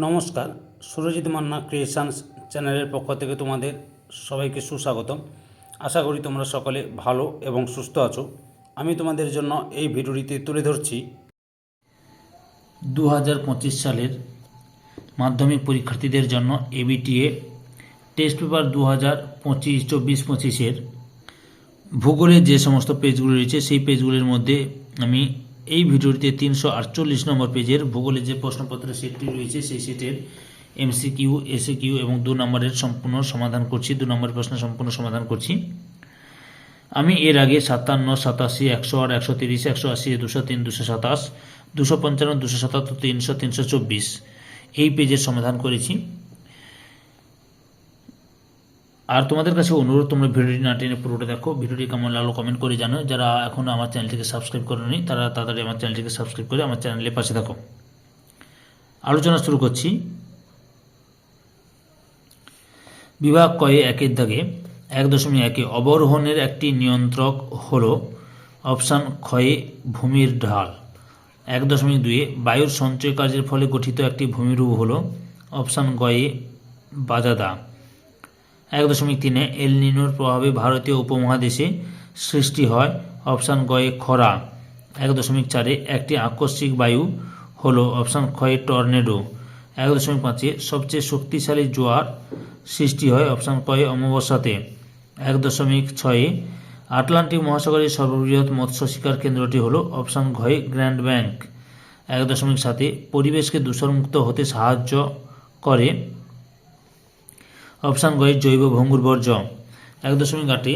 নমস্কার, সুরজিৎ মান্না ক্রিয়েশনস চ্যানেলের পক্ষ থেকে তোমাদের সবাইকে সুস্বাগতম। আশা করি তোমরা সকলে ভালো এবং সুস্থ আছো। আমি তোমাদের জন্য এই ভিডিওটিতে তুলে ধরছি দু হাজার পঁচিশ সালের মাধ্যমিক পরীক্ষার্থীদের জন্য এবিটিএ টেস্ট পেপার দু হাজার পঁচিশ চব্বিশ পঁচিশের। ভূগোলের যে সমস্ত পেজগুলো রয়েছে, সেই পেজগুলির মধ্যে আমি এই ভিডিওটিতে তিনশো আটচল্লিশ নম্বর পেজের ভূগোলের যে প্রশ্নপত্রের সেটটি রয়েছে, সেই সেটের এমসিকিউ এসে কিউ এবং দু নম্বরের সম্পূর্ণ সমাধান করছি, দু নম্বরের প্রশ্ন সম্পূর্ণ সমাধান করছি। আমি এর আগে সাতান্ন, সাতাশি, একশো আট, একশো তিরিশ, একশো আশি, দুশো তিন, দুশো সাতাশ, দুশো পঞ্চান্ন, দুশো সাতাত্তর, তিনশো তিনশো চব্বিশ এই পেজের সমাধান করেছি। আর তোমাদের কাছে অনুরোধ, তোমরা ভিডিওটি না টেনে পুরোটা দেখো। ভিডিওটি কেমন লাগল কমেন্ট করে জানো যারা এখনও আমার চ্যানেলটিকে সাবস্ক্রাইব করেনি, তারা তাড়াতাড়ি আমার চ্যানেলটিকে সাবস্ক্রাইব করে আমার চ্যানেলের পাশে থাকো। আলোচনা শুরু করছি। বিভাগ কয়ে একের দাগে এক দশমিক একে অবরোহণের একটি নিয়ন্ত্রক হল অপশান ক্ষয়ে ভূমির ঢাল। এক দশমিক দুয়ে বায়ুর সঞ্চয় কাজের ফলে গঠিত একটি ভূমিরূপ হল অপশান গয়ে বাজাদা। এক দশমিক তিনে এল নিনোর প্রভাবে ভারতীয় উপমহাদেশে সৃষ্টি হয় অপশান গয়ে খরা। এক দশমিক চারে একটি আকস্মিক বায়ু হলো অপশান ক্ষয়ে টর্নেডো। এক দশমিক পাঁচে সবচেয়ে শক্তিশালী জোয়ার সৃষ্টি হয় অপশান কয়ে অমাবস্যাতে। এক দশমিক ছয়ে আটলান্টিক মহাসাগরের সর্ববৃহৎ মৎস্য শিকার কেন্দ্রটি হলো অপশান ঘয়ে গ্র্যান্ড ব্যাংক। এক দশমিক সাতে পরিবেশকে দূষণমুক্ত হতে সাহায্য করে অপশান গয়ে জৈব ভঙ্গুর বর্জ্য এক দশমিক আটে,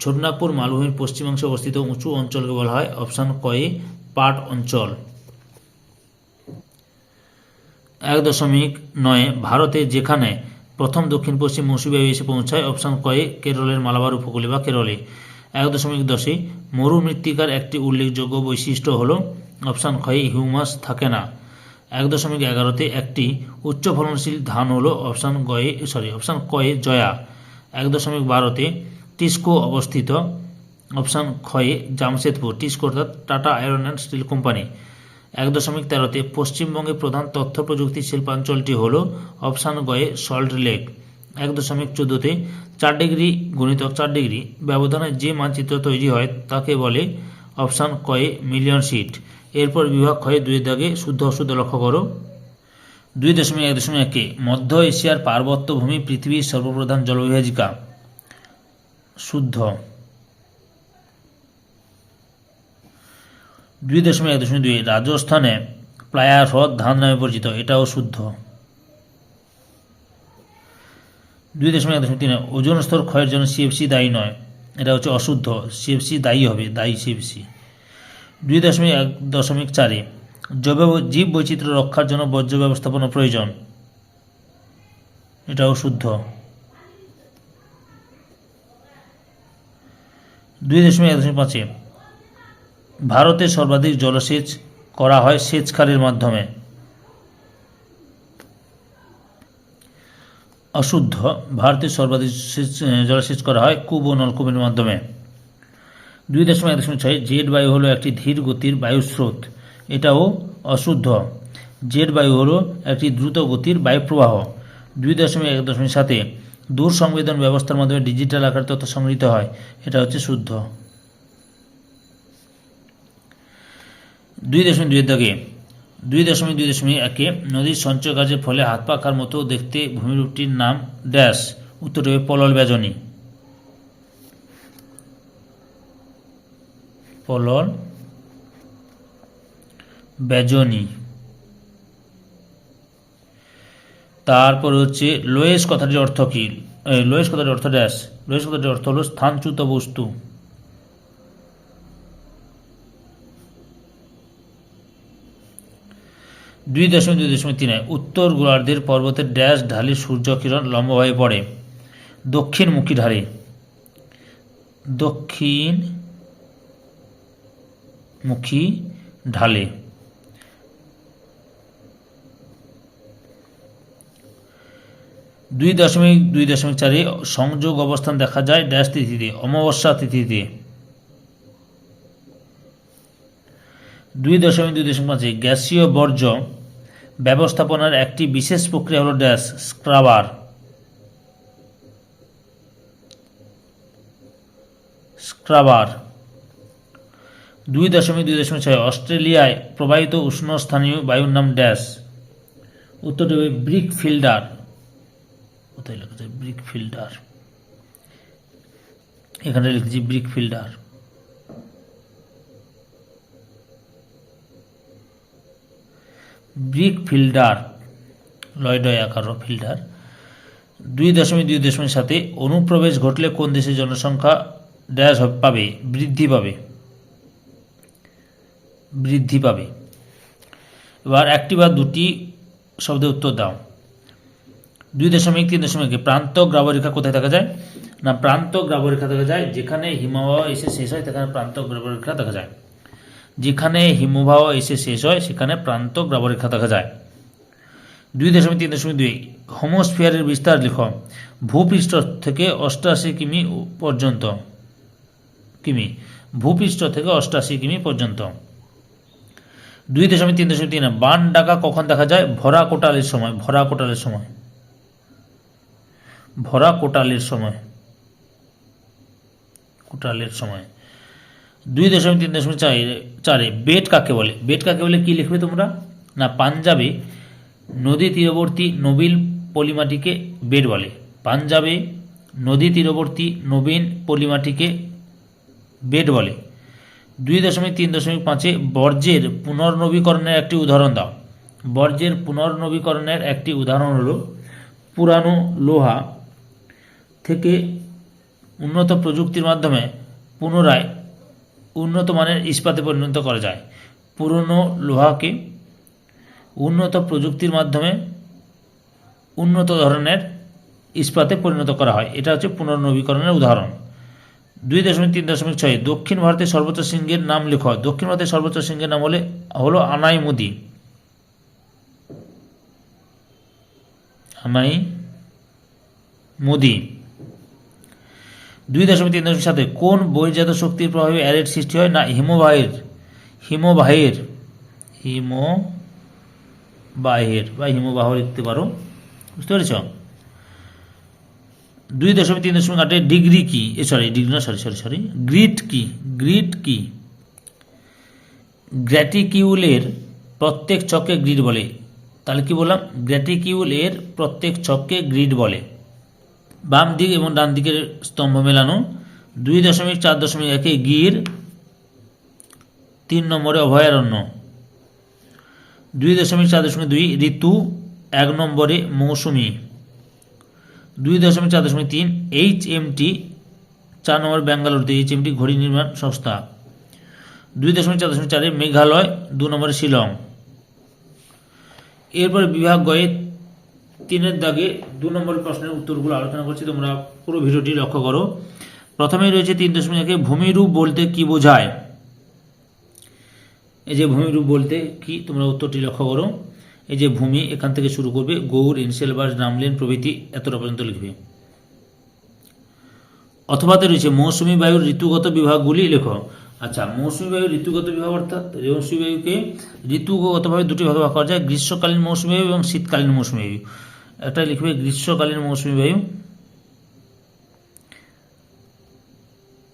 ছোটনাগপুর মালভূমির পশ্চিমাংশে অবস্থিত উঁচু অঞ্চলকে বলা হয় অপশান কয়ে পাট অঞ্চল। এক দশমিক নয়, ভারতে যেখানে প্রথম দক্ষিণ পশ্চিম মৌসুমী এসে পৌঁছায়, অপশান কয়ে কেরলের মালাবার উপকূলে বা কেরলে। এক দশমিক দশে, মরুমৃত্তিকার একটি উল্লেখযোগ্য বৈশিষ্ট্য হল, অপশান ক্ষয়ে হিউমাস থাকে না। এক দশমিক এগারোতে একটি উচ্চ ফলনশীল ধান হলো অপশান গয়ে সরি অপশান কয়ে জয়া। এক দশমিক বারোতে টিস্কো অবস্থিত অপশান ক্ষয়ে জামশেদপুর। টিস্কো অর্থাৎ Tata iron and steel company. এক দশমিক তেরোতে পশ্চিমবঙ্গের প্রধান তথ্য প্রযুক্তি শিল্পাঞ্চলটি হল অপশান গয়ে সল্ট লেক এক দশমিক চোদ্দোতে চার ডিগ্রি গণিতক চার ডিগ্রি। ব্যবধানে যে মানচিত্র তৈরি হয় তাকে বলে অপশান কয়ে মিলিয়ন সিট এরপর বিভাগ ক্ষয়ে দুই দাগে শুদ্ধ অশুদ্ধ লক্ষ্য করো। দুই দশমিক এক দশমিক একে, মধ্য এশিয়ার পার্বত্য ভূমি পৃথিবীর সর্বপ্রধান জলবিভাজিকা। শুদ্ধ। দুই দশমিক এক দশমিক দুই, রাজস্থানে প্লায়া হ্রদ ধান নামে পরিচিত, এটাও শুদ্ধ। দুই দশমিক এক দশমিক তিনে, ওজন স্তর ক্ষয়ের জন্য সিএফসি দায়ী নয়, এটা হচ্ছে অশুদ্ধ। সিএফসি দায়ী হবে, দায়ী সিএফসি দুই দশমিক এক দশমিক চারে। জৈব জীব বৈচিত্র্য রক্ষার জন্য বর্জ্য ব্যবস্থাপনা প্রয়োজন। এটাও শুদ্ধ। দুই দশমিক এক দশমিক পাঁচে। ভারতে সর্বাধিক জলসেচ করা হয় সেচ খালের মাধ্যমে। অশুদ্ধ। ভারতে সর্বাধিক সেচ জলসেচ করা হয় কূপ ও নলকূপের মাধ্যমে। দুই দশমিক এক দশমিক ছয় জেড বায়ু হলো একটি ধীর গতির বায়ু স্রোত এটাও অশুদ্ধ। জেড বায়ু হলো একটি দ্রুত গতির বায়ু প্রবাহ দুই দশমিক এক দশমিক সাতে দূর সংবেদন ব্যবস্থার মাধ্যমে ডিজিটাল আকার তথ্য সংগৃহীত হয়। এটা হচ্ছে শুদ্ধ। দুই দশমিক দুই দাগে দুই দশমিক দুই দশমিক একে নদীর সঞ্চয় কাজের ফলে হাত পাখার মতো দেখতে ভূমিরূপটির নাম ড্যাশ। উত্তরটি হবে পলল বেজনী পলল বেজনী। তারপর হচ্ছে লোয়েস কথাটির অর্থ কী? লোয়েস কথাটির অর্থ ড্যাশ। লোয়েস কথাটির অর্থ হলো স্থানচ্যুত বস্তু। দুই দশমিক দুই দশমিক তিনে উত্তর গোলার্ধের পর্বতের ড্যাশ ঢালে সূর্যকিরণ লম্বভাবে পড়ে। দক্ষিণমুখী ঢালে। দক্ষিণ মুখী ঢালে। দুই দশমিক দুই দশমিক চারে সংযোগ অবস্থান দেখা যায় ড্যাশ তিথিতে, অমাবস্যা তিথিতে। দুই দশমিক দুই দশমিক পাঁচে গ্যাসীয় বর্জ্য ব্যবস্থাপনার একটি বিশেষ প্রক্রিয়া হলো ড্যাশ স্ক্রাবার। স্ক্রাবার। দুই দশমিক দুই দশমিক ছয় অস্ট্রেলিয়ায় প্রবাহিত উষ্ণ স্থানীয় বায়ুর নাম ড্যাশ। উত্তরটি হবে ব্রিক ফিল্ডার। কোথায় লেখা আছে ব্রিক ফিল্ডার? এখানে লিখেছি ব্রিক ফিল্ডার। ব্রিক ফিল্ডার, লয়ডয় আকার ফিল্ডার। দুই দশমিক দুই দশমিক সাথে অনুপ্রবেশ ঘটলে কোন দেশের জনসংখ্যা ড্যাশ পাবে, বৃদ্ধি পাবে। বৃদ্ধি পাবে। এবার একটি বা দুটি শব্দের উত্তর দাও। দুই দশমিক, তিন দশমিক, প্রান্ত গ্রাবরেখা কোথায় দেখা যায়? না, প্রান্ত গ্রাবরেখা দেখা যায়, যেখানে হিমবাহ এসে শেষ হয়, সেখানে প্রান্ত গ্রাবরেখা দেখা যায়। যেখানে হিমবাহ এসে শেষ হয়, সেখানে প্রান্ত গ্রাবরেখা দেখা যায়। দুই দশমিক, তিন দশমিক দুই, হোমোস্ফিয়ারের বিস্তার লিখ। ভূপৃষ্ঠ থেকে অষ্টাশি কিমি পর্যন্ত, কিমি, ভূপৃষ্ঠ থেকে অষ্টাশি কিমি পর্যন্ত। দুই দশমিক তিন দশমিক তিন বান ডাকা কখন দেখা যায়? ভরা কোটালের সময়, ভরা কোটালের সময়। ভরা কোটালের সময়। কোটালের সময়। দুই দশমিক তিন দশমিক চারে চারে বেট কাকে বলে? বেট কাকে বলে? কি লিখবে তোমরা? না, পাঞ্জাবে নদী তীরবর্তী নবীন পলিমাটিকে বেট বলে। পাঞ্জাবে নদী তীরবর্তী নবীন পলিমাটিকে বেট বলে। দুই দশমিক তিন দশমিক পাঁচে বর্জ্যের পুনর্নবীকরণের একটি উদাহরণ দাও। বর্জ্যের পুনর্নবীকরণের একটি উদাহরণ হলো পুরানো লোহা থেকে উন্নত প্রযুক্তির মাধ্যমে পুনরায় উন্নত মানের ইস্পাতে পরিণত করা যায়। পুরনো লোহাকে উন্নত প্রযুক্তির মাধ্যমে উন্নত ধরনের ইস্পাতে পরিণত করা হয়। এটা হচ্ছে পুনর্নবীকরণের উদাহরণ। দুই দশমিক তিন দশমিক ছয়, দক্ষিণ ভারতের সর্বোচ্চ সিংহের নাম লেখ। দক্ষিণ ভারতের সর্বোচ্চ সিংহের নাম হলে, হলো আনাই মুদি। আনাই মুদি। দুই দশমিক তিন দশমিক সাথে কোন বহির্জাত শক্তির প্রভাবে অ্যারেট সৃষ্টি হয়? না, হিমবাহের। হিমবাহের। হিমো বাহের বা হিমবাহ লিখতে পারো। বুঝতে পেরেছ? দুই দশমিক তিন দশমিক আটের ডিগ্রি কি? সরি ডিগ্রি না সরি সরি সরি গ্রিট কি? গ্রিট কি? গ্র্যাটিকিউলের প্রত্যেক চক্কে গ্রিড বলে। তাহলে কি বললাম? গ্র্যাটিকিউলের প্রত্যেক চক্কে গ্রিড বলে। বাম দিক এবং ডান দিকের স্তম্ভ মেলানো। দুই দশমিক চার দশমিক একে গির। তিন নম্বরে অভয়ারণ্য। দুই দশমিক চার দশমিক দুই ঋতু। এক নম্বরে মৌসুমি। দুই দশমিক চার দশমিক তিন এইচ এমটি চার নম্বর ব্যাঙ্গালোরতে এইচ এমটি ঘড়ি নির্মাণ সংস্থা। দুই দশমিক চার দশমিক চারে মেঘালয়, দু নম্বরে শিলং। এরপরে বিভাগ গয়ে তিনের দাগে দু নম্বর প্রশ্নের উত্তরগুলো আলোচনা করছি, তোমরা পুরো ভিডিওটি লক্ষ্য করো। প্রথমেই রয়েছে তিন দশমিক একে ভূমিরূপ বলতে কি বোঝায়? এই যে ভূমিরূপ বলতে কি, তোমরা উত্তরটি লক্ষ্য করো। এই যে ভূমি এখান থেকে শুরু করবে গৌর ইনসেলবাস নামলেন প্রভৃতি এতটা পর্যন্ত লিখবে। অথবাতে রয়েছে, মৌসুমী বায়ুর ঋতুগত বিভাগগুলি লেখো। আচ্ছা মৌসুমী বায়ুর ঋতুগত বিভাগ অর্থাৎ মৌসুমী বায়ুকে ঋতুগতভাবে দুটি ভাগে ভাগ করা যায়, গ্রীষ্মকালীন মৌসুমী বায়ু এবং শীতকালীন মৌসুমী বায়ু। একটা লিখবে গ্রীষ্মকালীন মৌসুমী বায়ু।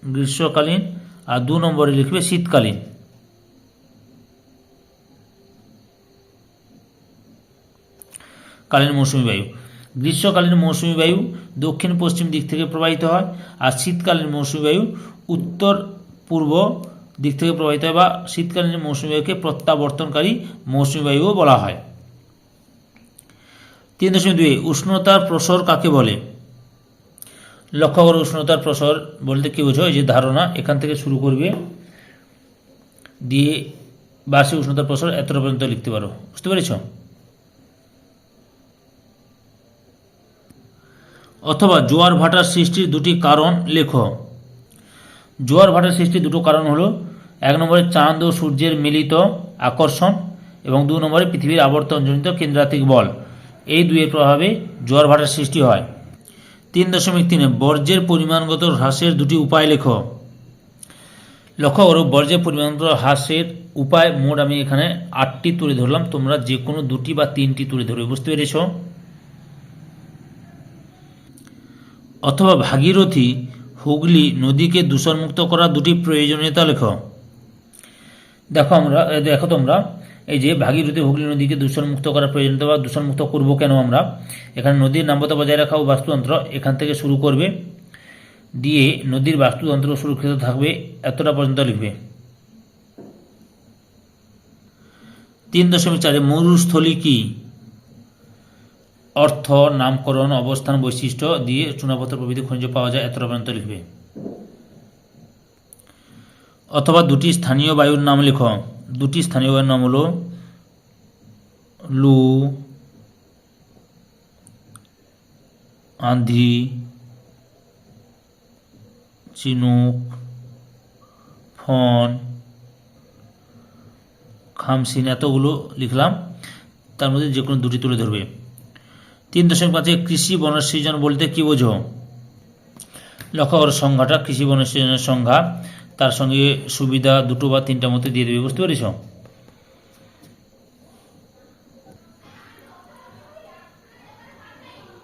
গ্রীষ্মকালীন, আর দু নম্বরে লিখবে শীতকালীন। কালীন মৌসুমী বায়ু। গ্রীষ্মকালীন মৌসুমী বায়ু দক্ষিণ পশ্চিম দিক থেকে প্রবাহিত হয় আর শীতকালীন মৌসুমী বায়ু উত্তর পূর্ব দিক থেকে প্রবাহিত হয় বা শীতকালীন মৌসুমী বায়ুকে প্রত্যাবর্তনকারী মৌসুমী বায়ুও বলা হয়। তিন দশমিক দুই উষ্ণতার প্রসর কাকে বলে? লক্ষ্য করো, উষ্ণতার প্রসর বলতে কি বোঝো? যে ধারণা এখান থেকে শুরু করবে। দিয়ে বার্ষিক উষ্ণতার প্রসর এতটা পর্যন্ত লিখতে পারো। বুঝতে পেরেছ? অথবা জোয়ার ভাটার সৃষ্টির দুটি কারণ লেখো। জোয়ার ভাটার সৃষ্টির দুটো কারণ হলো, এক নম্বরে চাঁদ ও সূর্যের মিলিত আকর্ষণ এবং দু নম্বরে পৃথিবীর আবর্তনজনিত কেন্দ্রাতিক বল। এই দুইয়ের প্রভাবে জোয়ার ভাটার সৃষ্টি হয়। তিন দশমিক তিনে, বর্জ্যের পরিমাণগত হ্রাসের দুটি উপায় লেখো। লক্ষ্য করো, বর্জ্যের পরিমাণগত হ্রাসের উপায় মোট আমি এখানে আটটি তুলে ধরলাম, তোমরা যে কোনো দুটি বা তিনটি তুলে ধরবে, বুঝতে পেরেছ? অথবা ভাগীরথী হুগলি নদীকে দূষণমুক্ত করা দুটি প্রয়োজনীয়তা লেখো। দেখো আমরা দেখো তোমরা, এই যে ভাগীরথী হুগলি নদীকে দূষণমুক্ত করার প্রয়োজনীয়তা বা দূষণমুক্ত করব কেন আমরা? এখানে নদীর নাম্যতা বজায় রাখা ও বাস্তুতন্ত্র এখান থেকে শুরু করবে। দিয়ে নদীর বাস্তুতন্ত্র সুরক্ষিত থাকবে, এতটা পর্যন্ত লিখবে। তিন দশমিক চারে মরুস্থলী কি? অর্থ, নামকরণ, অবস্থান বৈশিষ্ট্য দিয়ে চুনাপথর প্রভৃতি খনিজ পাওয়া যায়, এত পর্যন্ত লিখবে। অথবা দুটি স্থানীয় বায়ুর নাম লেখ। দুটি স্থানীয় বায়ুর নাম হলো লু আন্ধি চিনুক, ফন, খামসিন, এতগুলো লিখলাম। তার মধ্যে যে কোনো দুটি তুলে ধরবে। তিন দশমিক পাঁচে কৃষি বনসৃজন বলতে কি বোঝো? লক্ষ্য করো সংখ্যাটা কৃষি বনসৃজনের সংখ্যা তার সঙ্গে সুবিধা দুটো বা তিনটার মধ্যে দিয়ে দেবে, বুঝতে পেরেছ?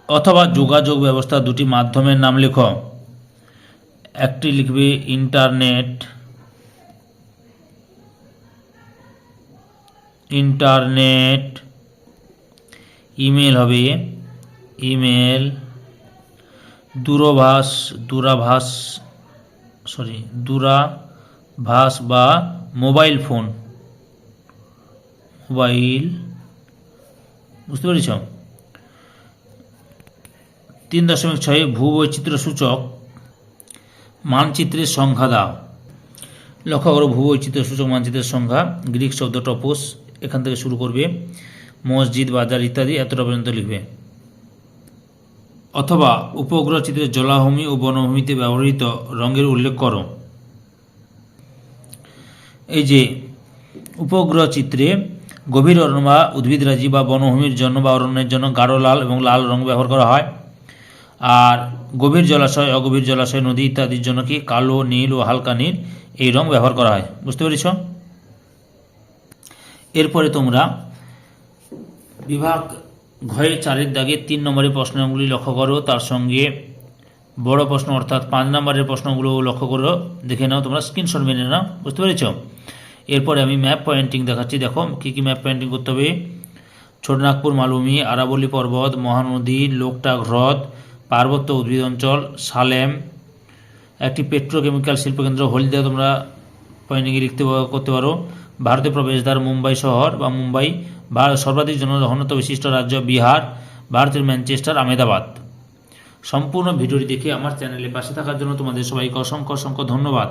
অথবা যোগাযোগ ব্যবস্থা দুটি মাধ্যমের নাম লেখো। একটি লিখবে ইন্টারনেট ইন্টারনেট, ইমেল হবে। ইমেল, দূরভাষ দূরাভাষ সরি দূরাভাষ বা মোবাইল ফোন। মোবাইল, বুঝতে পেরেছ? তিন দশমিক ছয় ভূবৈচিত্র্য সূচক মানচিত্রের সংখ্যা দাও। লক্ষ্য করো ভূবৈচিত্র্য সূচক মানচিত্রের সংখ্যা, গ্রিক শব্দ টপোস, এখান থেকে শুরু করবে, মসজিদ, বাজার ইত্যাদি, এতটা পর্যন্ত লিখবে। অথবা উপগ্রহ চিত্রের জলাভূমি ও বনভূমিতে ব্যবহৃত রঙের উল্লেখ করো। এই যে উপগ্রহ চিত্রে গভীর অরণ্য বা উদ্ভিদরাজি বা বনভূমির জন্য বা অরণ্যের জন্য গাঢ় লাল এবং লাল রং ব্যবহার করা হয়। আর গভীর জলাশয়, অগভীর জলাশয়, নদী ইত্যাদির জন্য কি কালো, নীল ও হালকা নীল এই রং ব্যবহার করা হয়? বুঝতে পেরেছ? এরপরে তোমরা বিভাগ ঘয়ে চারের দাগে তিন নম্বরের প্রশ্নগুলি লক্ষ্য করো, তার সঙ্গে বড় প্রশ্ন অর্থাৎ পাঁচ নম্বরের প্রশ্নগুলো লক্ষ্য করো, দেখে নাও, তোমরা স্ক্রিনশট মেনে নাও, বুঝতে পেরেছ? এরপরে আমি ম্যাপ পয়েন্টিং দেখাচ্ছি, দেখো, কী কী ম্যাপ পয়েন্টিং করতে হবে? ছোটনাগপুর, মালভূমি আরাবলী পর্বত, মহানদী, লোকটাক হ্রদ, পার্বত্য উদ্ভিদ অঞ্চল, সালেম, একটি পেট্রোকেমিক্যাল শিল্পকেন্দ্র, হলদিয়া তোমরা পয়েন্টিংয়ে লিখতে করতে পারো। ভারতের প্রবেশদ্বার মুম্বাই শহর বা মুম্বাই সর্বাধিক জনঘনত্ব বিশিষ্ট রাজ্য বিহার, ভারতের ম্যানচেস্টার আমেদাবাদ সম্পূর্ণ ভিডিওটি দেখে আমার চ্যানেলে পাশে থাকার জন্য তোমাদের সবাইকে অসংখ্য অসংখ্য ধন্যবাদ।